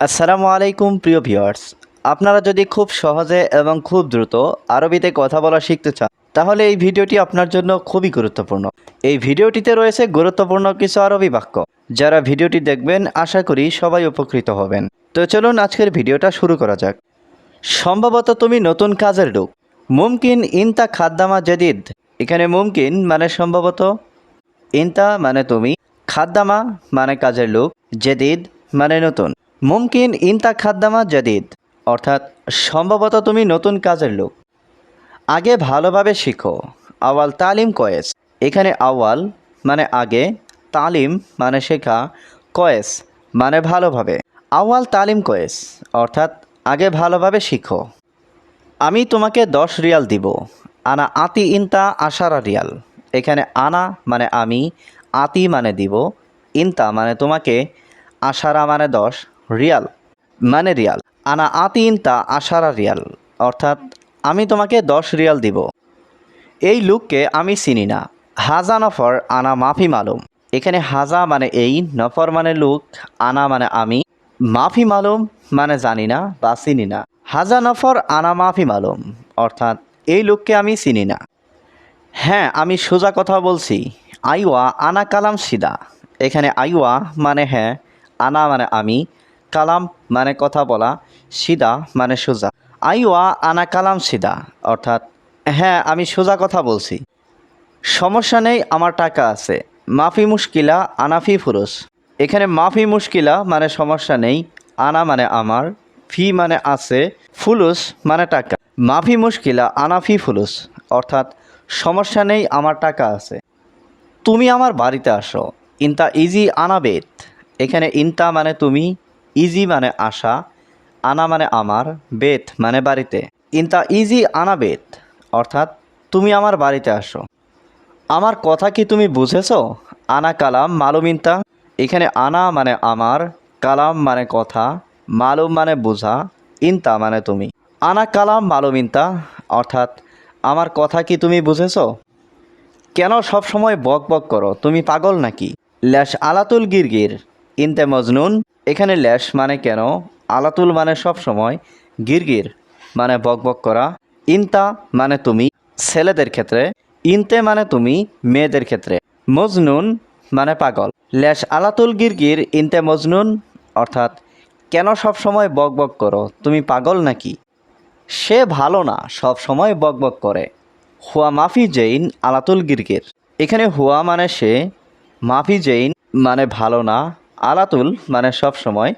আসসালামু আলাইকুম, প্রিয় ভিউয়ার্স। আপনারা যদি খুব সহজে এবং খুব দ্রুত আরবিতে কথা বলা শিখতে চান, তাহলে এই ভিডিওটি আপনার জন্য খুবই গুরুত্বপূর্ণ। এই ভিডিওটিতে রয়েছে গুরুত্বপূর্ণ কিছু আরবি বাক্য। যারা ভিডিওটি দেখবেন, আশা করি সবাই উপকৃত হবেন। তো চলুন আজকের ভিডিওটা শুরু করা যাক। সম্ভবত তুমি নতুন কাজের লোক। মুমকিন ইনতা খাদ্দামা জেদিদ। এখানে মুমকিন মানে সম্ভবত ইনতা মানে তুমি, খাদ্দামা মানে কাজের লোক, জেদিদ মানে নতুন। মুমকিন ইনতা খাদ্দামা জেদিদ। অর্থাৎ সম্ভবত তুমি নতুন কাজের লোক। আগে ভালোভাবে শিখো। আওয়াল তালিম কয়েস। এখানে আওয়াল মানে আগে, তালিম মানে শেখা, কয়েস মানে ভালোভাবে। আওয়াল তালিম কয়েস, অর্থাৎ আগে ভালোভাবে শিখো। আমি তোমাকে দশ রিয়াল দিব। আনা আতি ইনতা আশারা রিয়াল। এখানে আনা মানে আমি, আতি মানে দিব। ইনতা মানে তোমাকে, আশারা মানে দশ। রিয়াল। মানে রিয়াল। আনা আতি তা আশারা রিয়াল। অর্থাৎ, আমি তোমাকে দশ রিয়াল দিব। এই লুককে আমি চিনি না। হাজা নফর, আনা মাফি মালুম। এখানে হাজা মানে এই, নফর মানে লুক, আনা মানে আমি। মাফি মালুম মানে জানি না বা চিনি না। হাজা নফর, আনা মাফি মালুম। অর্থাৎ, এই লোককে আমি চিনি না। হ্যাঁ আমি সোজা কথা বলছি। আইওয়া আনা কালাম সিদা। এখানে আইওয়া মানে হ্যাঁ আনা মানে আমি। কালাম মানে কথা বলা, সিদা মানে সোজা। আইওয়া আনা কালাম সিদা, অর্থাৎ হ্যাঁ আমি সোজা কথা বলছি। সমস্যা নেই, আমার টাকা আছে। মাফি মুশকিলা আনাফি ফুরুস। এখানে মাফি মুশকিলা মানে সমস্যা নেই, আনা মানে আমার, ফি মানে আছে, ফুলুস মানে টাকা। মাফি মুশকিলা আনাফি ফুলুস, অর্থাৎ, সমস্যা নেই, আমার টাকা আছে। তুমি আমার বাড়িতে আসো। ইনতা ইজি আনাবেত এখানে ইনতা মানে তুমি ইজি মানে আশা, আনা মানে আমার, বেত মানে বাড়িতে। ইনতা ইজি, আনা বেত, অর্থাৎ তুমি আমার বাড়িতে আসো। আমার কথা কি তুমি বুঝেছ? আনা কালাম, মালুম ইনতা? এখানে আনা মানে আমার, কালাম মানে কথা, মালুম মানে বোঝা, ইনতা মানে তুমি। আনা কালাম, মালুম ইনতা? অর্থাৎ আমার কথা কি তুমি বুঝেছ? কেন সব সময় বক বক করো? তুমি পাগল নাকি? ল্যাশ আলাতুল গিরগির, ইনতে মজনুন এখানে ল্যাশ মানে কেন? আলাতুল মানে সব সময় গিরগির মানে বক বক করা। ইনতা মানে তুমি ছেলেদের ক্ষেত্রে। ইনতে মানে তুমি মেয়েদের ক্ষেত্রে। মজনুন মানে পাগল। ল্যাশ আলাতুল গিরগির, ইনতে মজনুন অর্থাৎ কেন সব সময় বক বক করো? তুমি পাগল নাকি? সে ভালো না, সব সময় বক বক করে। হুয়া মাফি জৈন আলাতুল গিরগির। এখানে হুয়া মানে সে, মাফি জৈন মানে ভালো না আলাতুল মানে সব সময়,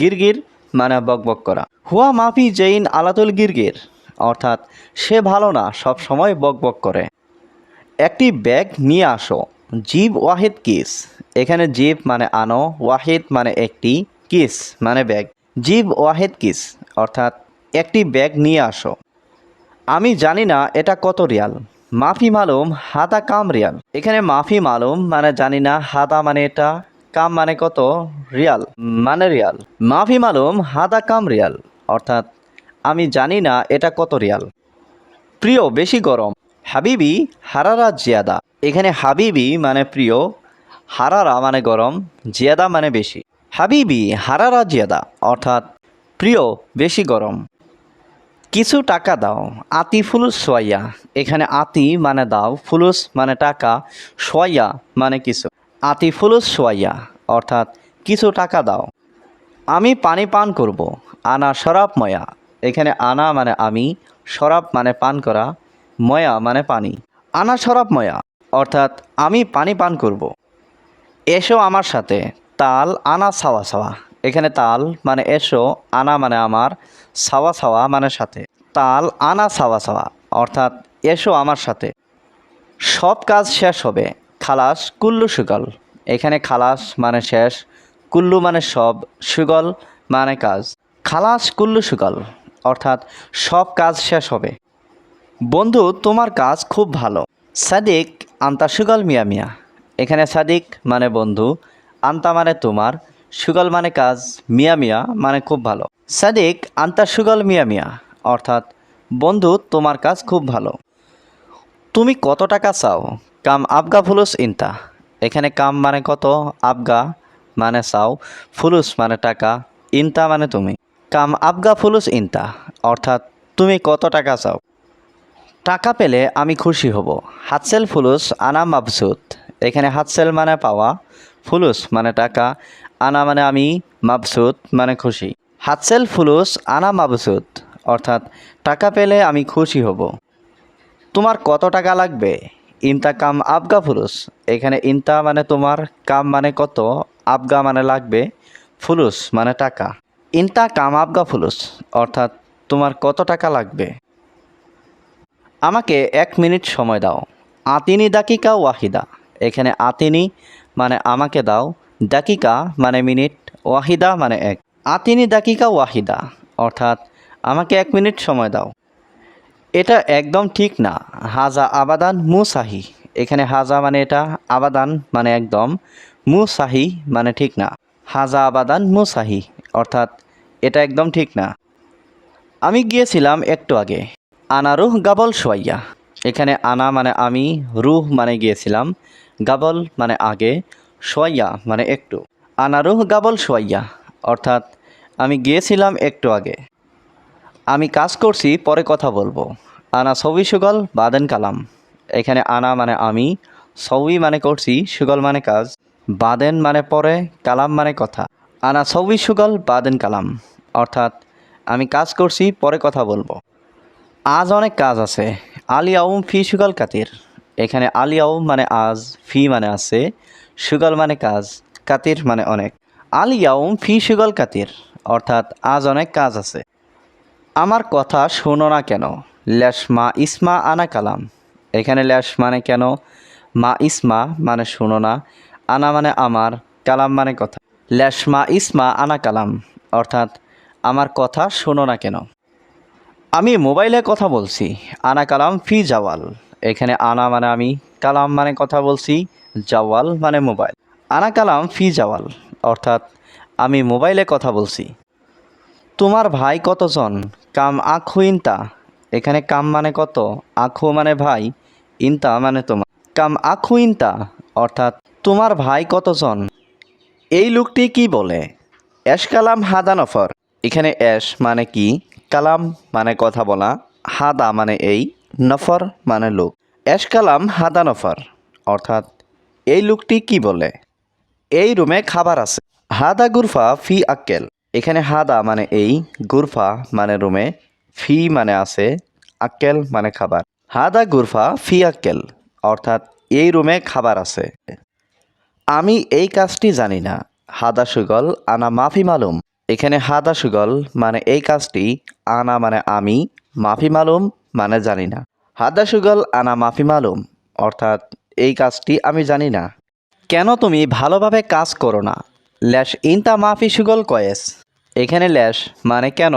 গিরগির মানে বক বক করা। হুয়া মাফি জেইন আলাতুল গিরগির, অর্থাৎ সে ভালো না, সব সময় বক বক করে। একটি ব্যাগ নিয়ে আসো, জীব ওয়াহিদ কিস। এখানে জীব মানে আনো, ওয়াহিদ মানে একটি কিস মানে ব্যাগ। জীব ওয়াহিদ কিস, অর্থাৎ একটি ব্যাগ নিয়ে আসো। আমি জানি না এটা কত রিয়াল। মাফি মালুম, হাতা কাম রিয়াল। এখানে মাফি মালুম মানে জানি না, হাতা মানে এটা। কাম মানে কত? রিয়াল। মানে রিয়াল। মাফি মালুম, হাদা কাম রিয়াল। অর্থাৎ, আমি জানি না এটা কত রিয়াল। প্রিয়, বেশি গরম। হাবিবি, হারারা, জিয়াদা। এখানে হাবিবি মানে প্রিয়, হারারা মানে গরম, জিয়াদা মানে বেশি। হাবিবি, হারারা, জিয়াদা। অর্থাৎ, প্রিয়, বেশি গরম। কিছু টাকা দাও। আতি ফুলুস সোয়াইয়া। এখানে আতি মানে দাও, ফুলুস মানে টাকা, সোয়াইয়া মানে কিছু। আতি ফুলুস সোয়াইয়া, অর্থাৎ কিছু টাকা দাও। আমি পানি পান করব, আনা শরাব ময়া। এখানে আনা মানে আমি, শরাব মানে পান করা, ময়া মানে পানি। আনা শরাব ময়া, অর্থাৎ আমি পানি পান করব। এসো আমার সাথে, তাল আনা সাওয়া সাওয়া এখানে তাল মানে এসো, আনা মানে আমার সাওয়া সাওয়া মানে সাথে। তাল আনা সাওয়া সাওয়া অর্থাৎ এসো আমার সাথে। সব কাজ শেষ হবে খালাস কুল্লু সুগল। এখানে খালাস মানে শেষ, কুল্লু মানে সব, সুগল মানে কাজ। খালাস কুল্লু সুগল, অর্থাৎ সব কাজ শেষ হবে। বন্ধু, তোমার কাজ খুব ভালো। সাদিক আন্তা সুগল মিয়া মিয়া। এখানে সাদিক মানে বন্ধু, আন্তা মানে তোমার, সুগল মানে কাজ, মিয়া মিয়া মানে খুব ভালো। সাদিক আন্তা সুগল মিয়া মিয়া, অর্থাৎ বন্ধু, তোমার কাজ খুব ভালো। তুমি কত টাকা চাও? কাম আবগা ফুলুস ইনতা। এখানে কাম মানে কত? আবগা মানে চাও। ফুলুস মানে টাকা, ইনতা মানে তুমি। কাম আবগা ফুলুস ইনতা, অর্থাৎ তুমি কত টাকা চাও। টাকা পেলে আমি খুশি হব। হাতসেল ফুলুস আনা মাবসুত। এখানে হাতসেল মানে পাওয়া, ফুলুস মানে টাকা, আনা মানে আমি মাবসুত মানে খুশি। হাতসেল ফুলুস আনা মাবসুত, অর্থাৎ টাকা পেলে আমি খুশি হব। তোমার কত টাকা লাগবে? ইনতা কাম আবগা ফুলুস। এখানে ইনতা মানে তোমার, কাম মানে কত, আবগা মানে লাগবে, ফুলুস মানে টাকা। ইনতা কাম আবগা ফুলুস, অর্থাৎ তোমার কত টাকা লাগবে? আমাকে এক মিনিট সময় দাও। আতিনি দাকিকা ওয়াহিদা। এখানে আতিনি মানে আমাকে দাও, দাকিকা মানে মিনিট, ওয়াহিদা মানে এক। আতিনি দাকিকা ওয়াহিদা, অর্থাৎ আমাকে এক মিনিট সময় দাও। এটা একদম ঠিক না। হাজা আবাদান মুসাহি। এখানে হাজা মানে এটা, আবাদান মানে একদম। মুসাহি মানে ঠিক না। হাজা আবাদান মুসাহি, অর্থাৎ এটা একদম ঠিক না। আমি গিয়েছিলাম একটু আগে। আনা রুহ গাবল সোয়াইয়া এখানে আনা মানে আমি, রুহ মানে গিয়েছিলাম। গাবল মানে আগে সোয়াইয়া মানে একটু। আনা রুহ গাবল সোয়াইয়া অর্থাৎ আমি গিয়েছিলাম একটু আগে। আমি কাজ করছি, পরে কথা বলব। আনা সবই সুগল, বাদেন কালাম। এখানে আনা মানে আমি সবই মানে করছি, সুগল মানে কাজ, বাদেন মানে পরে, কালাম মানে কথা। আনা সবই সুগল, বাদেন কালাম। অর্থাৎ, আমি কাজ করছি, পরে কথা বলব। আজ অনেক কাজ আছে। আলিয়াউম ফি সুগল কাতির। এখানে আলিয়াউম মানে আজ, ফি মানে আছে, সুগল মানে কাজ, কাতির মানে অনেক। আলিয়াউম ফি সুগল কাতির। অর্থাৎ, আজ অনেক কাজ আছে। আমার কথা শোনো না কেন? ল্যাশ মা ইসমা আনা কালাম। এখানে ল্যাশ মানে কেন? মা ইসমা মানে শোনো না, আনা মানে আমার, কালাম মানে কথা। ল্যাশ মা ইসমা আনা কালাম, অর্থাৎ আমার কথা শোনো না কেন? আমি মোবাইলে কথা বলছি, আনা কালাম ফি জাওয়াল। এখানে আনা মানে আমি, কালাম মানে কথা বলছি, জাওয়াল মানে মোবাইল। আনা কালাম ফি জাওয়াল, অর্থাৎ আমি মোবাইলে কথা বলছি। তোমার ভাই কতজন? কাম আখু ইনতা। এখানে কাম মানে কত? আখু মানে ভাই, ইনতা মানে তোমার। কাম আখু ইনতা, অর্থাৎ তোমার ভাই কতজন? এই লোকটি কি বলে? এশ কালাম হাদা নফর। এখানে এশ মানে কি? কালাম মানে কথা বলা। হাদা মানে এই, নফর মানে লোক। এশ কালাম হাদা নফর, অর্থাৎ এই লোকটি কি বলে? এই রুমে খাবার আছে। হাদা গুরফা ফি আক্কেল। এখানে হাদা মানে এই, গুরফা মানে রুমে, ফি মানে আছে, আক্কেল মানে খাবার। হাদা, গুরফা, ফি, আক্কেল, অর্থাৎ এই রুমে খাবার আছে। আমি এই কাজটি জানি না। হাদা সুগল, আনা মাফি মালুম। এখানে হাদা সুগল মানে এই কাজটি, আনা মানে আমি, মাফি মালুম মানে জানি না। হাদা সুগল, আনা মাফি মালুম, অর্থাৎ এই কাজটি আমি জানি না। কেন তুমি ভালোভাবে কাজ করো না? ল্যাশ ইনতা মাফি সুগল কয়েস। এখানে ল্যাশ মানে কেন?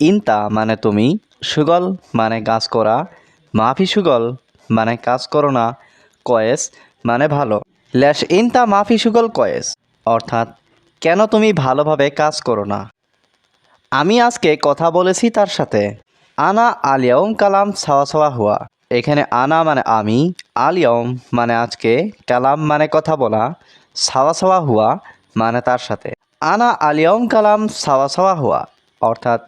ইনতা মানে তুমি, সুগল মানে কাজ করা, মাফি সুগল মানে কাজ করো না, কয়েস মানে ভালো। ল্যাশ ইনতা, মাফি সুগল, কয়েস। অর্থাৎ, কেন তুমি ভালোভাবে কাজ করো না? আমি আজকে কথা বলেছি তার সাথে। আনা আলিয়াউম কালাম ছাওয়া ছাওয়া হুয়া। এখানে আনা মানে আমি আলিয়ম মানে আজকে, কালাম মানে কথা বলা ছাওয়া ছাওয়া হুয়া মানে তার সাথে। আনা আলিয়ম কালাম ছাওয়া ছাওয়া হুয়া। অর্থাৎ,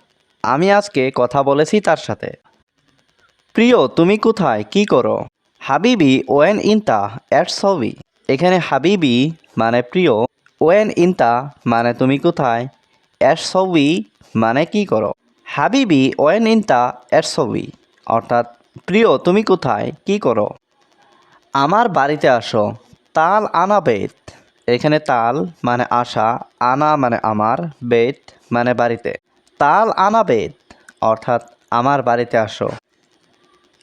আমি আজকে কথা বলেছি তার সাথে। প্রিয়, তুমি কোথায়? কি করো? হাবিবি ওয়েন ইনতা এট ছবি এখানে হাবিবি মানে প্রিয়, ওয়েন ইনতা মানে তুমি কোথায়? এট ছবি মানে কি করো? হাবিবি ওয়েন ইনতা এট ছবি অর্থাৎ, প্রিয়, তুমি কোথায়? কি করো? আমার বাড়িতে আসো। তাল আনা বেত। এখানে তাল মানে আশা, আনা মানে আমার, বেত মানে বাড়িতে। তাল, আনা, বেত, অর্থাৎ আমার বাড়িতে আসো।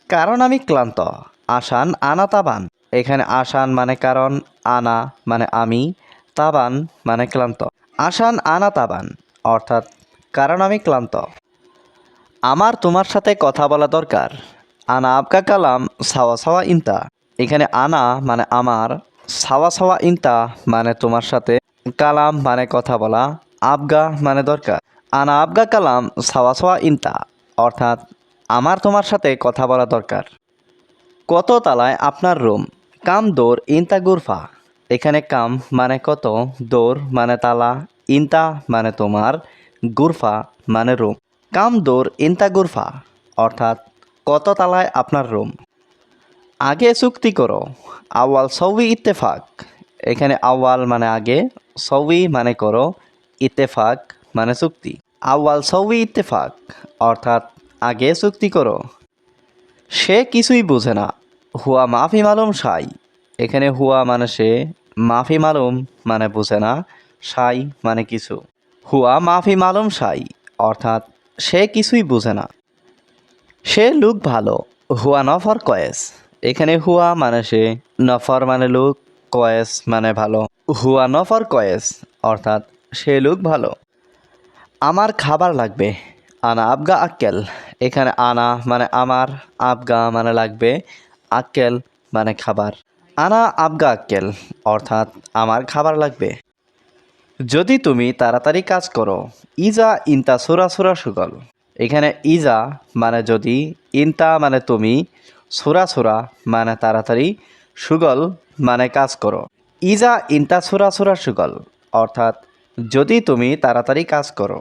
কারণ আমি ক্লান্ত আসান আনা, তাবান। এখানে আসান মানে কারণ, আনা মানে আমি, তাবান মানে ক্লান্ত। আসান আনা, তাবান, অর্থাৎ কারণ আমি ক্লান্ত। আমার তোমার সাথে কথা বলা দরকার। আনা আবকা কালাম, সাওয়া সাওয়া, ইন্তা। এখানে আনা মানে আমার সাওয়া সাওয়া ইনতা মানে তোমার সাথে কালাম মানে কথা বলা, আবগা মানে দরকার। আনা আবগা কালাম, সাওয়া সাওয়া ইনতা, অর্থাৎ আমার তোমার সাথে কথা বলা দরকার। কত তালায় আপনার রুম? কাম, দোর, ইনতা, গুরফা। এখানে কাম মানে কত? দোর মানে তালা, ইনতা মানে তোমার, গুরফা মানে রুম। কাম, দোর, ইন্তা, গুরফা, অর্থাৎ কত তালায় আপনার রুম? আগে চুক্তি করো। আওয়াল সৌই ইত্তেফাক। এখানে আওয়াল মানে আগে সৌই মানে করো, ইত্তেফাক মানে চুক্তি। আওয়াল সৌই ইত্তেফাক, অর্থাৎ আগে চুক্তি করো। সে কিছুই বোঝে না। হুয়া মাফি মালুম সাই। এখানে হুয়া মানে সে, মাফি মালুম মানে বোঝে না, সাই মানে কিছু। হুয়া মাফি মালুম সাই, অর্থাৎ সে কিছুই বোঝে না। সে লুক ভালো, হুয়া নফর কয়েস। এখানে হুয়া মানে সে, নফর মানে লোক, কয়েস মানে ভালো। হুয়া নফর, কয়েস, অর্থাৎ সে লোক ভালো। আমার খাবার লাগবে, আনা আবগা আক্কেল। এখানে আনা মানে আমার, আবগা মানে লাগবে, আক্কেল মানে খাবার। আনা আবগা আক্কেল, অর্থাৎ আমার খাবার লাগবে। যদি তুমি তাড়াতাড়ি কাজ করো, ইজা ইনতা সুরা সুরা সুগল। এখানে ইজা মানে যদি, ইনতা মানে তুমি সুরা সুরা মানে তাড়াতাড়ি সুগল মানে কাজ করো ইজা ইন্তা সুরা সুরা সুগল অর্থাৎ যদি তুমি তাড়াতাড়ি কাজ করো